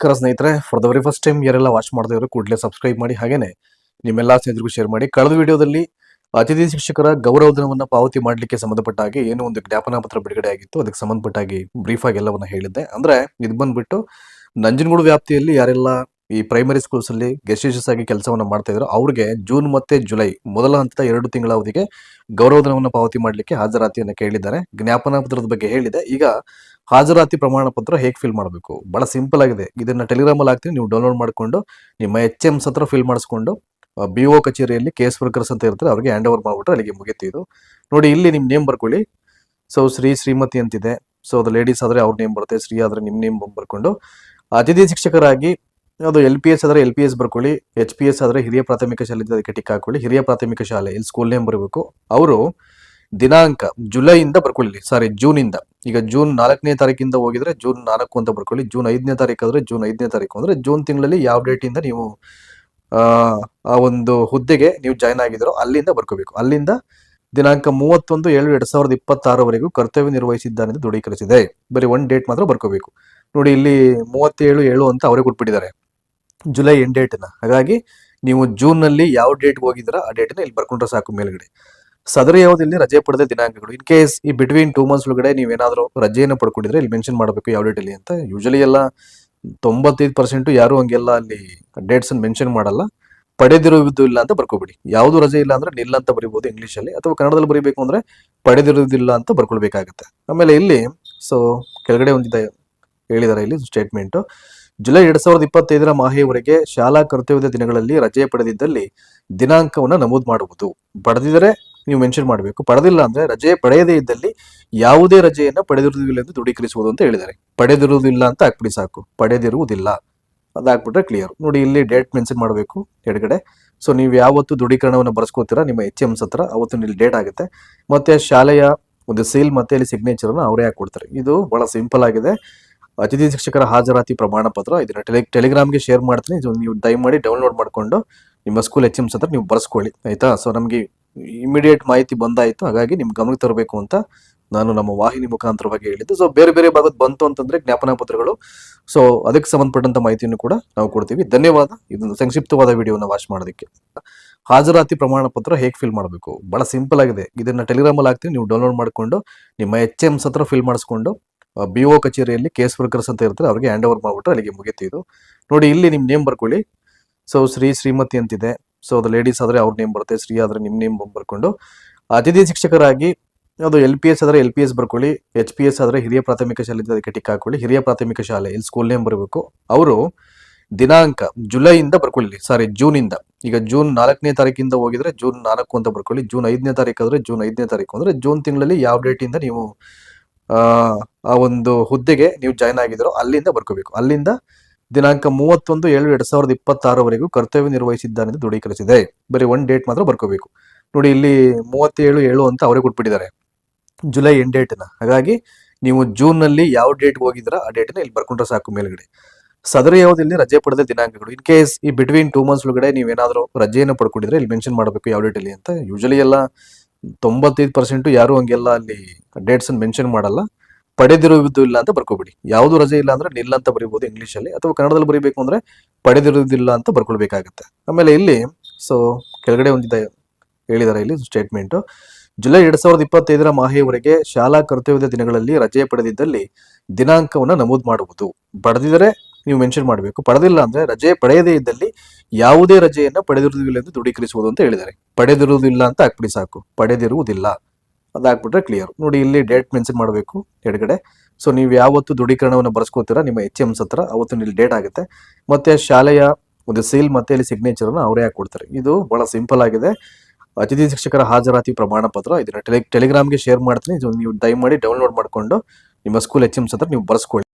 ನಮಸ್ಕಾರ ಸ್ನೇಹಿತರೆ for the very first time ಯಾರೆಲ್ಲ ವಾಚ್ ಮಾಡ್ತಾ ಇದ್ರು ಕೂಡಲೇ ಸಬ್ಸ್ಕ್ರೈಬ್ ಮಾಡಿ, ಹಾಗೇನೆ ನಿಮ್ಮೆಲ್ಲ ಸ್ನೇಹಿತರಿಗೂ ಶೇರ್ ಮಾಡಿ. ಕಳೆದ ವಿಡಿಯೋದಲ್ಲಿ ಅತಿಥಿ ಶಿಕ್ಷಕರ ಗೌರವಧನವನ್ನು ಪಾವತಿ ಮಾಡಲಿಕ್ಕೆ ಸಂಬಂಧಪಟ್ಟ ಹಾಗೆ ಏನೋ ಒಂದು ಜ್ಞಾಪನಾ ಪತ್ರ ಬಿಡುಗಡೆ ಆಗಿತ್ತು. ಅದಕ್ಕೆ ಸಂಬಂಧಪಟ್ಟಾಗಿ ಬ್ರೀಫ್ ಆಗಿ ಎಲ್ಲವನ್ನ ಹೇಳಿದ್ದೆ. ಅಂದ್ರೆ ಇದು ಬಂದ್ಬಿಟ್ಟು ನಂಜನಗೂಡು ವ್ಯಾಪ್ತಿಯಲ್ಲಿ ಯಾರೆಲ್ಲ ಈ ಪ್ರೈಮರಿ ಸ್ಕೂಲ್ಸ್ ಅಲ್ಲಿ ಗೆಸ್ಟ್ ಆಗಿ ಕೆಲಸವನ್ನು ಮಾಡ್ತಾ ಇದ್ರು. ಅವ್ರಿಗೆ ಜೂನ್ ಮತ್ತೆ ಜುಲೈ ಮೊದಲ ಹಂತದ ಎರಡು ತಿಂಗಳ ಅವಧಿಗೆ ಗೌರವಧನವನ್ನು ಪಾವತಿ ಮಾಡಲಿಕ್ಕೆ ಹಾಜರಾತಿಯನ್ನು ಕೇಳಿದ್ದಾರೆ. ಜ್ಞಾಪನಾ ಪತ್ರದ ಬಗ್ಗೆ ಹೇಳಿದೆ. ಈಗ ಹಾಜರಾತಿ ಪ್ರಮಾಣ ಪತ್ರ ಹೇಗೆ ಫಿಲ್ ಮಾಡಬೇಕು? ಬಹಳ ಸಿಂಪಲ್ ಆಗಿದೆ. ಇದನ್ನ ಟೆಲಿಗ್ರಾಮ್ ಅಲ್ಲಿ ಹಾಕ್ತೀನಿ. ನೀವು ಡೌನ್ಲೋಡ್ ಮಾಡಿಕೊಂಡು ನಿಮ್ಮ ಎಚ್ ಎಮ್ಸ್ ಹತ್ರ ಫಿಲ್ ಮಾಡಿಸ್ಕೊಂಡು ಬಿ ಓ ಕಚೇರಿಯಲ್ಲಿ ಕೇಸ್ ವರ್ಕರ್ಸ್ ಅಂತ ಇರ್ತಾರೆ, ಅವ್ರಿಗೆ ಹ್ಯಾಂಡ್ ಓವರ್ ಮಾಡ್ಬಿಟ್ರೆ ಅಲ್ಲಿಗೆ ಮುಗಿತು ನೋಡಿ, ಇಲ್ಲಿ ನಿಮ್ಮ ನೇಮ್ ಬರ್ಕೊಳ್ಳಿ. ಸೊ ಶ್ರೀ ಶ್ರೀಮತಿ ಅಂತಿದೆ. ಸೊ ಅದು ಲೇಡೀಸ್ ಆದರೆ ಅವ್ರ ನೇಮ್ ಬರುತ್ತೆ. ಶ್ರೀ ಆದರೆ ನಿಮ್ಮ ನೇಮ್ ಬರ್ಕೊಂಡು ಅತಿಥಿ ಶಿಕ್ಷಕರಾಗಿ ಅದು ಎಲ್ ಪಿ ಎಸ್ ಆದರೆ ಎಲ್ ಪಿ ಎಸ್ ಬರ್ಕೊಳ್ಳಿ ಎಚ್ ಪಿ ಎಸ್ ಆದರೆ ಹಿರಿಯ ಪ್ರಾಥಮಿಕ ಶಾಲೆ ಅದಕ್ಕೆ ಟಿಕ್ ಹಾಕೊಳ್ಳಿ ಹಿರಿಯ ಪ್ರಾಥಮಿಕ ಶಾಲೆ, ಇಲ್ಲಿ ಸ್ಕೂಲ್ ನೇಮ್ ಬರಬೇಕು. ಅವರು ದಿನಾಂಕ ಜುಲೈಯಿಂದ ಬರ್ಕೊಳ್ಳಿ ಸಾರಿ ಜೂನ್ ಇಂದ ಈಗ ಜೂನ್ ನಾಲ್ಕನೇ ತಾರೀಕಿಂದ ಹೋಗಿದ್ರೆ ಜೂನ್ ನಾಲ್ಕು ಅಂತ ಬರ್ಕೊಳ್ಳಿ, ಜೂನ್ ಐದನೇ ತಾರೀಕು ಆದರೆ ಜೂನ್ ಐದನೇ ತಾರೀಕು ಅಂದರೆ ಜೂನ್ ತಿಂಗಳಲ್ಲಿ ಯಾವ ಡೇಟಿಂದ ಇಂದ ನೀವು, ಆ ಆ ಒಂದು ಹುದ್ದೆಗೆ ನೀವು ಜಾಯ್ನ್ ಆಗಿದ್ರೋ ಅಲ್ಲಿಂದ ಬರ್ಕೋಬೇಕು. ಅಲ್ಲಿಂದ ದಿನಾಂಕ ಮೂವತ್ತೊಂದು ಏಳು ಎರಡ್ ಸಾವಿರದ ಇಪ್ಪತ್ತಾರವರೆಗೂ ಕರ್ತವ್ಯ ನಿರ್ವಹಿಸಿದ್ದಾನೆಂದು ದೃಢೀಕರಿಸಿದೆ. ಬರೀ ಒನ್ ಡೇಟ್ ಮಾತ್ರ ಬರ್ಕೋಬೇಕು. ನೋಡಿ ಇಲ್ಲಿ ಮೂವತ್ತೇಳು ಏಳು ಅಂತ ಅವರೇ ಕೊಟ್ಬಿಟ್ಟಿದ್ದಾರೆ. ಜುಲೈ ಎಂಡ್ ಡೇಟ್ನ ಹಾಗಾಗಿ ನೀವು ಜೂನ್ನಲ್ಲಿ ಯಾವ ಡೇಟ್ ಹೋಗಿದ್ರ ಆ ಡೇಟ್ನ ಇಲ್ಲಿ ಬರ್ಕೊಂಡ್ರೆ ಸಾಕು ಮೇಲ್ಗಡೆ. ಸದರಿ ಯಾವ್ದಿಲ್ಲಿ ರಜೆ ಪಡೆದ ದಿನಾಂಕಗಳು. ಇನ್ ಕೇಸ್ ಈ ಬಿಟ್ವೀನ್ ಟೂ ಮಂತ್ಸ್ ಒಳಗಡೆ ನೀವು ಏನಾದರೂ ರಜೆಯನ್ನು ಪಡ್ಕೊಂಡಿದ್ರೆ ಇಲ್ಲಿ ಮೆನ್ಷನ್ ಮಾಡಬೇಕು ಯಾವ ಡೇಟ್ ಅಲ್ಲಿ ಅಂತ. ಯೂಶಲಿ ಎಲ್ಲ ತೊಂಬತ್ತೈದು ಪರ್ಸೆಂಟ್ ಯಾರು ಹಂಗೆಲ್ಲ ಅಲ್ಲಿ ಡೇಟ್ಸ್ ಮೆನ್ಷನ್ ಮಾಡಲ್ಲ. ಪಡೆದಿರುವುದು ಇಲ್ಲ ಅಂತ ಬರ್ಕೊಬಿಡಿ. ಯಾವುದು ರಜೆ ಇಲ್ಲ ಅಂದ್ರೆ ನಿಲ್ಲ ಅಂತ ಬರಿಬೋದು ಇಂಗ್ಲಿಷ್ ಅಲ್ಲಿ. ಅಥವಾ ಕನ್ನಡದಲ್ಲಿ ಬರೀಬೇಕು ಅಂದ್ರೆ ಪಡೆದಿರುವುದಿಲ್ಲ ಅಂತ ಬರ್ಕೊಳ್ಬೇಕಾಗುತ್ತೆ. ಆಮೇಲೆ ಇಲ್ಲಿ ಸೊ ಕೆಳಗಡೆ ಒಂದಿದೆ ಹೇಳಿದ್ದಾರೆ ಇಲ್ಲಿ ಸ್ಟೇಟ್ಮೆಂಟ್ ಜುಲೈ ಎರಡ್ ಸಾವಿರದ ಇಪ್ಪತ್ತೈದರ ಮಾಹೆಯವರೆಗೆ ಶಾಲಾ ಕರ್ತವ್ಯದ ದಿನಗಳಲ್ಲಿ ರಜೆ ಪಡೆದಿದ್ದಲ್ಲಿ ದಿನಾಂಕವನ್ನು ನಮೂದು ಮಾಡುವುದು. ಪಡೆದಿದ್ದರೆ ನೀವು ಮೆನ್ಷನ್ ಮಾಡಬೇಕು. ಪಡೆದಿಲ್ಲ ಅಂದ್ರೆ ರಜೆ ಪಡೆಯದೇ ಇದ್ದಲ್ಲಿ ಯಾವುದೇ ರಜೆಯನ್ನು ಪಡೆದಿರುವುದಿಲ್ಲ ಎಂದು ದೃಢೀಕರಿಸುವುದು ಅಂತ ಹೇಳಿದ್ದಾರೆ. ಪಡೆದಿರುವುದಿಲ್ಲ ಅಂತ ಹಾಕ್ಬಿಡಿ ಸಾಕು. ಪಡೆದಿರುವುದಿಲ್ಲ. ಅದಾಕ್ಬಿಟ್ರೆ ಕ್ಲಿಯರ್ ನೋಡಿ, ಇಲ್ಲಿ ಡೇಟ್ ಮೆನ್ಷನ್ ಮಾಡಬೇಕು ಎಡಗಡೆ. ಸೊ ನೀವು ಯಾವತ್ತು ದೃಢೀಕರಣವನ್ನು ಬರ್ಸ್ಕೋತೀರಾ? ನಿಮ್ಮ ಎಚ್ ಎಮ್ಸ್ ಹತ್ರ. ಅವತ್ತು ಇಲ್ಲಿ ಡೇಟ್ ಆಗುತ್ತೆ. ಮತ್ತೆ ಶಾಲೆಯ ಒಂದು ಸೀಲ್ ಮತ್ತೆ ಇಲ್ಲಿ ಸಿಗ್ನೇಚರ್ ಅವರೇ ಹಾಕೊಡ್ತಾರೆ ಇದು ಬಹಳ ಸಿಂಪಲ್ ಆಗಿದೆ. ಅತಿಥಿ ಶಿಕ್ಷಕರ ಹಾಜರಾತಿ ಪ್ರಮಾಣ ಪತ್ರ ಇದನ್ನ ಟೆಲಿ ಟೆಲಿಗ್ರಾಮ್ಗೆ ಶೇರ್ ಮಾಡ್ತೀನಿ. ನೀವು ದಯಮಾಡಿ ಡೌನ್ಲೋಡ್ ಮಾಡಿಕೊಂಡು ನಿಮ್ಮ ಸ್ಕೂಲ್ ಎಚ್ ಎಮ್ಸ್ ಹತ್ರ ನೀವು ಬರ್ಸ್ಕೊಳ್ಳಿ. ಆಯ್ತಾ? ಸೊ ನಮಗೆ ಇಮಿಡಿಯೇಟ್ ಮಾಹಿತಿ ಬಂದಾಯಿತು. ಹಾಗಾಗಿ ನಿಮ್ಮ ಗಮನಕ್ಕೆ ತರಬೇಕು ಅಂತ ನಾನು ನಮ್ಮ ವಾಹಿನಿ ಮುಖಾಂತರವಾಗಿ ಹೇಳಿದ್ದು. ಸೊ ಬೇರೆ ಬೇರೆ ಭಾಗದ ಬಂತು ಅಂತಂದ್ರೆ ಜ್ಞಾಪನಾ ಪತ್ರಗಳು. ಸೊ ಅದಕ್ಕೆ ಸಂಬಂಧಪಟ್ಟಂತ ಮಾಹಿತಿಯನ್ನು ಕೂಡ ನಾವು ಕೊಡ್ತೀವಿ. ಧನ್ಯವಾದ. ಇದೊಂದು ಸಂಕ್ಷಿಪ್ತವಾದ ವಿಡಿಯೋನ ವಾಚ್ ಮಾಡೋದಕ್ಕೆ. ಹಾಜರಾತಿ ಪ್ರಮಾಣ ಪತ್ರ ಹೇಗೆ ಫಿಲ್ ಮಾಡಬೇಕು? ಬಹಳ ಸಿಂಪಲ್ ಆಗಿದೆ. ಇದನ್ನ ಟೆಲಿಗ್ರಾಮಲ್ಲಿ ಹಾಕ್ತೀನಿ. ನೀವು ಡೌನ್ಲೋಡ್ ಮಾಡಿಕೊಂಡು ನಿಮ್ಮ ಎಚ್ ಎಮ್ಸ್ ಹತ್ರ ಫಿಲ್ ಮಾಡಿಸ್ಕೊಂಡು ಬಿ ಒ ಕಚೇರಿಯಲ್ಲಿ ಕೇಸ್ ವರ್ಕರ್ಸ್ ಅಂತ ಇರ್ತಾರೆ, ಅವ್ರಿಗೆ ಹ್ಯಾಂಡ್ ಓವರ್ ಮಾಡಿಬಿಟ್ರೆ ಅಲ್ಲಿಗೆ ಮುಗಿತು ಇದು ನೋಡಿ, ಇಲ್ಲಿ ನಿಮ್ಮ ನೇಮ್ ಬರ್ಕೊಳ್ಳಿ. ಸೊ ಶ್ರೀ ಶ್ರೀಮತಿ ಅಂತಿದೆ. ಸೊ ಅದು ಲೇಡೀಸ್ ಆದರೆ ಅವ್ರ ನೇಮ್ ಬರುತ್ತೆ, ಶ್ರೀ ಆದರೆ ನಿಮ್ಮ ನೇಮ್ ಬರ್ಕೊಂಡು. ಅತಿಥಿ ಶಿಕ್ಷಕರಾಗಿ, ಅದು ಎಲ್ ಪಿ ಎಸ್ ಆದರೆ ಎಲ್ ಪಿ ಎಸ್ ಬರ್ಕೊಳ್ಳಿ ಎಚ್ ಪಿ ಎಸ್ ಆದರೆ ಹಿರಿಯ ಪ್ರಾಥಮಿಕ ಶಾಲೆ ಅದಕ್ಕೆ ಟಿಕ್ ಹಾಕೊಳ್ಳಿ. ಹಿರಿಯ ಪ್ರಾಥಮಿಕ ಶಾಲೆ, ಇಲ್ಲಿ ಸ್ಕೂಲ್ ನೇಮ್ ಬರಬೇಕು. ಅವರು ದಿನಾಂಕ ಜುಲೈಯಿಂದ ಬರ್ಕೊಳ್ಳಿ ಸಾರಿ ಜೂನಿಂದ. ಈಗ ಜೂನ್ ನಾಲ್ಕನೇ ತಾರೀಕಿಂದ ಹೋಗಿದ್ರೆ ಜೂನ್ ನಾಲ್ಕು ಅಂತ ಬರ್ಕೊಳ್ಳಿ. ಜೂನ್ ಐದನೇ ತಾರೀಕು ಆದರೆ ಜೂನ್ ಐದನೇ ತಾರೀಕು ಅಂದರೆ ಜೂನ್ ತಿಂಗಳಲ್ಲಿ ಯಾವ ಡೇಟಿಂದ ನೀವು ಆ ಒಂದು ಹುದ್ದೆಗೆ ನೀವು ಜಾಯ್ನ್ ಆಗಿದ್ರೋ ಅಲ್ಲಿಂದ ಬರ್ಕೋಬೇಕು. ಅಲ್ಲಿಂದ ದಿನಾಂಕ ಮೂವತ್ತೊಂದು ಏಳು ಎರಡ್ ಸಾವಿರದ ಇಪ್ಪತ್ತಾರವರೆಗೂ ಕರ್ತವ್ಯ ನಿರ್ವಹಿಸಿದ್ದಾನೆಂದು ದೃಢೀಕರಿಸಿದೆ. ಬರೀ ಒನ್ ಡೇಟ್ ಮಾತ್ರ ಬರ್ಕೋಬೇಕು. ನೋಡಿ, ಇಲ್ಲಿ ಮೂವತ್ತೇಳು ಏಳು ಅಂತ ಅವರೇ ಕೊಟ್ಬಿಟ್ಟಿದ್ದಾರೆ. ಜುಲೈ ಎಂಡ್ ಡೇಟ್ನ ಹಾಗಾಗಿ ನೀವು ಜೂನ್ನಲ್ಲಿ ಯಾವ ಡೇಟ್ ಹೋಗಿದ್ರ ಆ ಡೇಟ್ನ ಇಲ್ಲಿ ಬರ್ಕೊಂಡ್ರೆ ಸಾಕು ಮೇಲ್ಗಡೆ. ಸದರಿ ಯಾವ್ದಿಲ್ಲಿ ರಜೆ ಪಡೆದ ದಿನಾಂಕಗಳು. ಇನ್ ಕೇಸ್ ಈ ಬಿಟ್ವೀನ್ ಟೂ ಮಂತ್ಸ್ ಒಳಗಡೆ ನೀವೇನಾದ್ರೂ ರಜೆಯನ್ನು ಪಡ್ಕೊಂಡಿದ್ರೆ ಇಲ್ಲಿ ಮೆನ್ಷನ್ ಮಾಡಬೇಕು ಯಾವ ಡೇಟ್ ಅಲ್ಲಿ ಅಂತ. ಯೂಶಲಿ ಎಲ್ಲ ತೊಂಬತ್ತೈದು ಪರ್ಸೆಂಟ್ ಯಾರು ಹಂಗೆಲ್ಲ ಅಲ್ಲಿ ಡೇಟ್ಸ್ ಅನ್ನು ಮೆನ್ಷನ್ ಮಾಡಲ್ಲ. ಪಡೆದಿರುವುದು ಇಲ್ಲ ಅಂತ ಬರ್ಕೊಬಿಡಿ. ಯಾವುದು ರಜೆ ಇಲ್ಲ ಅಂದ್ರೆ ನಿಲ್ಲ ಅಂತ ಬರೀಬಹುದು ಇಂಗ್ಲಿಷ್ ಅಲ್ಲಿ, ಅಥವಾ ಕನ್ನಡದಲ್ಲಿ ಬರೀಬೇಕು ಅಂದ್ರೆ ಪಡೆದಿರುವುದಿಲ್ಲ ಅಂತ ಬರ್ಕೊಳ್ಬೇಕಾಗತ್ತೆ. ಆಮೇಲೆ ಇಲ್ಲಿ ಸೊ ಕೆಳಗಡೆ ಒಂದಿದೆ ಹೇಳಿದ್ದಾರೆ ಇಲ್ಲಿ ಸ್ಟೇಟ್ಮೆಂಟ್ ಜುಲೈ ಎರಡ್ ಸಾವಿರದ ಇಪ್ಪತ್ತೈದರ ಮಾಹೆಯವರೆಗೆ ಶಾಲಾ ಕರ್ತವ್ಯದ ದಿನಗಳಲ್ಲಿ ರಜೆ ಪಡೆದಿದ್ದಲ್ಲಿ ದಿನಾಂಕವನ್ನು ನಮೂದು ಮಾಡುವುದು. ಪಡೆದಿದ್ದರೆ ನೀವು ಮೆನ್ಷನ್ ಮಾಡಬೇಕು. ಪಡೆದಿಲ್ಲ ಅಂದ್ರೆ ರಜೆ ಪಡೆಯದೇ ಇದ್ದಲ್ಲಿ ಯಾವುದೇ ರಜೆಯನ್ನು ಪಡೆದಿರುವುದಿಲ್ಲ ಎಂದು ದೃಢೀಕರಿಸುವುದು ಅಂತ ಹೇಳಿದ್ದಾರೆ ಪಡೆದಿರುವುದಿಲ್ಲ ಅಂತ ಹಾಕ್ಬಿಡಿ ಸಾಕು. ಪಡೆದಿರುವುದಿಲ್ಲ. ಅದಾಕ್ಬಿಟ್ರೆ ಕ್ಲಿಯರ್ ನೋಡಿ, ಇಲ್ಲಿ ಡೇಟ್ ಮೆನ್ಷನ್ ಮಾಡಬೇಕು ಎಡಗಡೆ. ಸೊ ನೀವು ಯಾವತ್ತು ದೃಢೀಕರಣವನ್ನು ಬರ್ಸ್ಕೋತೀರಾ, ನಿಮ್ಮ ಎಚ್ ಎಮ್ಸ್ ಹತ್ರ, ಅವತ್ತು ಇಲ್ಲಿ ಡೇಟ್ ಆಗುತ್ತೆ. ಮತ್ತೆ ಶಾಲೆಯ ಒಂದು ಸೀಲ್ ಮತ್ತೆ ಇಲ್ಲಿ ಸಿಗ್ನೇಚರ್ ಅವರೇ ಹಾಕೊಡ್ತಾರೆ ಇದು ಬಹಳ ಸಿಂಪಲ್ ಆಗಿದೆ. ಅತಿಥಿ ಶಿಕ್ಷಕರ ಹಾಜರಾತಿ ಪ್ರಮಾಣ ಪತ್ರ, ಇದನ್ನ ಟೆಲಿ ಟೆಲಿಗ್ರಾಮ್ಗೆ ಶೇರ್ ಮಾಡ್ತೀನಿ. ನೀವು ದಯಮಾಡಿ ಡೌನ್ಲೋಡ್ ಮಾಡಿಕೊಂಡು ನಿಮ್ಮ ಸ್ಕೂಲ್ ಎಚ್ ಎಮ್ಸ್ ಹತ್ರ ನೀವು ಬರ್ಸ್ಕೊಳ್ಳಿ.